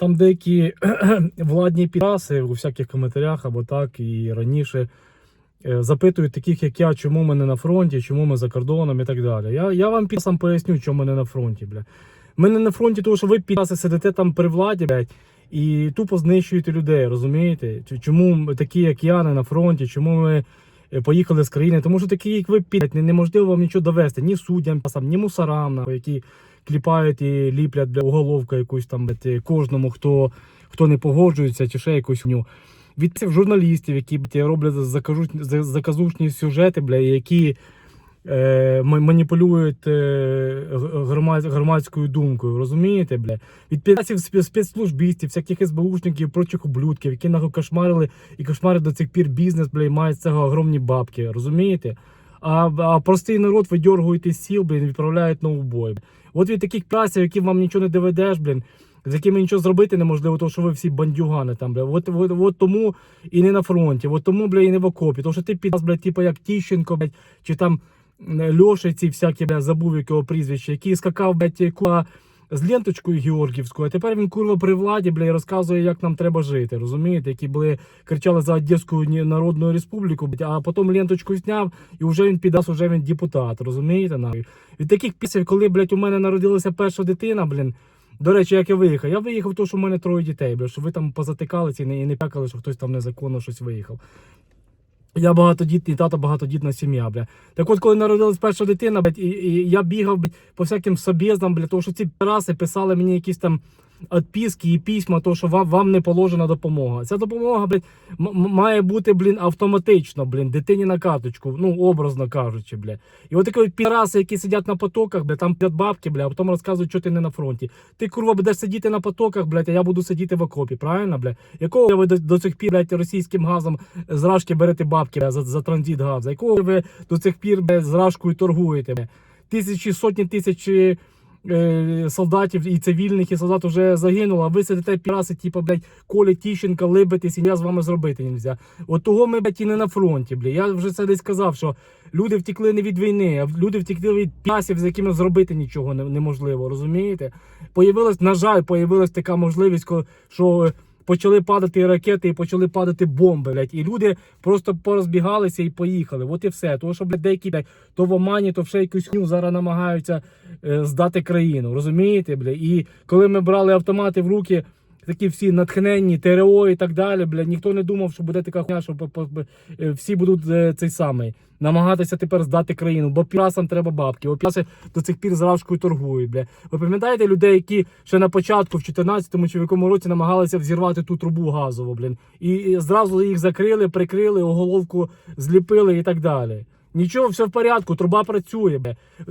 там деякі владні підраси у всяких коментарях або так і раніше е, запитують таких, як я, чому ми не на фронті, чому ми за кордоном і так далі. Я, я вам підсам поясню, чому ми не на фронті, бля. Ми не на фронті, тому що ви підраси сидите там при владі, блядь, і тупо знищуєте людей, розумієте? Чому такі, як я, не на фронті, чому ми е, поїхали з країни? Тому що такі, як ви, блядь, неможливо вам нічого довести, ні суддям, ні мусорам, які кліпають і ліплять бля, уголовку якусь там кожному, хто, хто не погоджується, чи ще якусь ню. Від цих журналістів, які роблять заказушні сюжети, бля, які е, маніпулюють е, громад, громадською думкою, розумієте, бля? Від підасів спецслужбістів, всяких СБУшників прочих ублюдків, які нахуй кошмарили і кошмарять до цих пір бізнес, бля, і мають цього огромні бабки, розумієте? А, а простий народ видьоргуєте з сіл, блін, відправляють на убой. От від таких праців, які вам нічого не доведеш, блін, з якими нічого зробити неможливо, тому що ви всі бандюгани там, бля. От, от, от тому і не на фронті, от тому, бля, і не в окопі. Тому що ти під нас, бля, типу як Тіщенко, блядь, чи там Льошиці всякі, бля, забув якого прізвища, який скакав, блядь, куа з ленточкою Георгівською, а тепер він курва при владі, бля, і розказує, як нам треба жити. Розумієте, які були кричали за Одеську Народну Республіку, а потім ленточку зняв, і вже він підас, вже він депутат. Розумієте? нахуй? Від таких пісень, коли, блядь, у мене народилася перша дитина, блін. До речі, як я виїхав? Я виїхав, тому що в мене троє дітей, бля, що ви там позатикалися і не, і не пекали, що хтось там незаконно щось виїхав. Я багатодітний, тато багатодітна сім'я, бля. Так от, коли народилась перша дитина, блядь, і, і я бігав блядь, по всяким собєздам, бля, тому що ці раси писали мені якісь там відписки і письма, то що вам, вам не положена допомога. Ця допомога, м- має бути, блін, автоматично, блін, дитині на карточку, ну, образно кажучи, бля. І от такі от підраси, які сидять на потоках, бля, там п'ять бабки, бля, а потім розказують, що ти не на фронті. Ти, курва, будеш сидіти на потоках, блядь, а я буду сидіти в окопі, правильно, бля? Якого ви до, до цих пір, блядь, російським газом з рашки берете бабки бля, за, за транзит газу? Якого ви до цих пір, блядь, з рашкою торгуєте, бля? Тисячі, сотні тисяч е, солдатів і цивільних, і солдат вже загинуло, а ви сидите піраси, типу, блядь, Коля Тіщенка, либитись, і я з вами зробити не можна. От того ми, блядь, і не на фронті, блядь. Я вже це десь сказав, що люди втекли не від війни, а люди втекли від п'ясів, з якими зробити нічого неможливо, розумієте? Появилась, на жаль, появилась така можливість, що почали падати ракети і почали падати бомби, блядь. І люди просто порозбігалися і поїхали. От і все. Тому що, блядь, деякі, блядь, то в Омані, то в ще якусь хню зараз намагаються е, здати країну. Розумієте, блядь? І коли ми брали автомати в руки. Такі всі натхненні, ТРО і так далі, бля, ніхто не думав, що буде така хуйня, що е, всі будуть е, цей самий намагатися тепер здати країну, бо пірасам треба бабки, бо піраси до цих пір з торгують. Бля. Ви пам'ятаєте людей, які ще на початку, в 14-му чи в якому році намагалися взірвати ту трубу газову, блін, і, зразу їх закрили, прикрили, оголовку зліпили і так далі. Нічого, все в порядку, труба працює.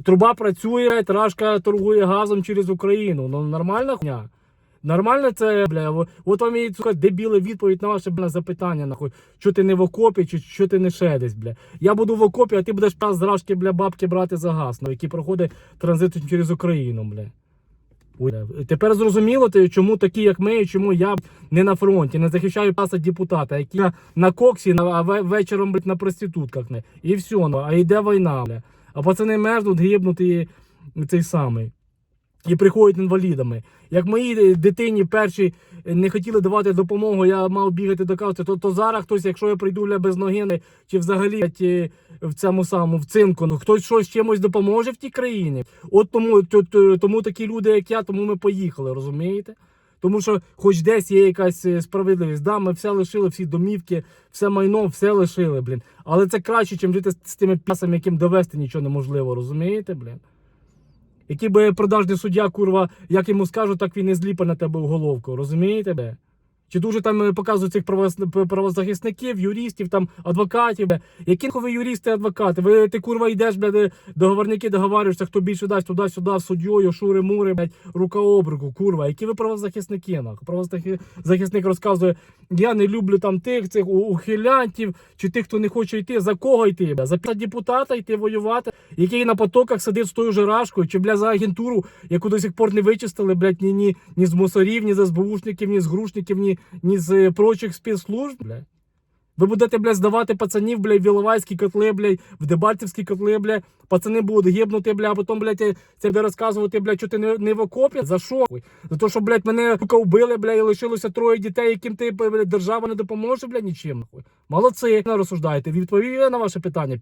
Труба працює, блядь, Рашка торгує газом через Україну. Ну нормальна хуйня. Нормально це, бля, от вам і сука, дебіли відповідь на ваше бля, запитання, нахуй. Що ти не в окопі, чи що ти не ще десь, бля. Я буду в окопі, а ти будеш пас з рашки, бля, бабки брати за газ, ну, який проходить транзит через Україну, бля. Тепер зрозуміло, ти, чому такі, як ми, і чому я не на фронті, не захищаю паса депутата, які на коксі, на, а вечором блядь, на проститутках. Не. І все, ну, а йде війна, бля. А пацани мерзнуть, гибнуть і цей самий. І приходять інвалідами. Як моїй дитині першій не хотіли давати допомогу, я мав бігати до кавці, то, то зараз хтось, якщо я прийду бля, без ноги, чи взагалі е, в цьому самому в цинку, ну хтось щось чимось допоможе в тій країні. От тому, то- то- тому такі люди, як я, тому ми поїхали, розумієте? Тому що, хоч десь є якась е, справедливість, да, ми все лишили, всі домівки, все майно, все лишили, блін. Але це краще, ніж жити з тими п'ясами, яким довести нічого неможливо, розумієте, блін? Який би продажний суддя, курва, як йому скажу, так він і зліпе на тебе в головку. Розумієте? бе? Чи дуже там е, показують цих правоз- правозахисників, юристів, там, адвокатів. Які ви юристи, адвокати? Ви ти курва йдеш, бля, де договорники договарюєшся, хто більше дасть туди-сюди, суддєю, шури-мури, блядь, рука об руку, курва. Які ви правозахисники? нахуй? Правозахисник розказує, я не люблю там тих цих ухилянтів, чи тих, хто не хоче йти. За кого йти? За депутата йти воювати, який на потоках сидить з тою же рашкою, чи бля за агентуру, яку до сих пор не вичистили, блядь, ні, ні, ні з мусорів, ні з СБУшників, ні з грушників, ні, ні з прочих спецслужб, блядь. Ви будете, блядь, здавати пацанів, блядь, в Іловайські котли, блядь, в Дебальцівські котли, блядь. Пацани будуть гибнути, блядь, а потім, блядь, це буде розказувати, блядь, що ти не, не в окопі. За що? За те, що, блядь, мене сука, вбили, блядь, і лишилося троє дітей, яким ти, блядь, держава не допоможе, блядь, нічим. Нахуй. Молодці, не розсуждаєте. Відповів я на ваше питання.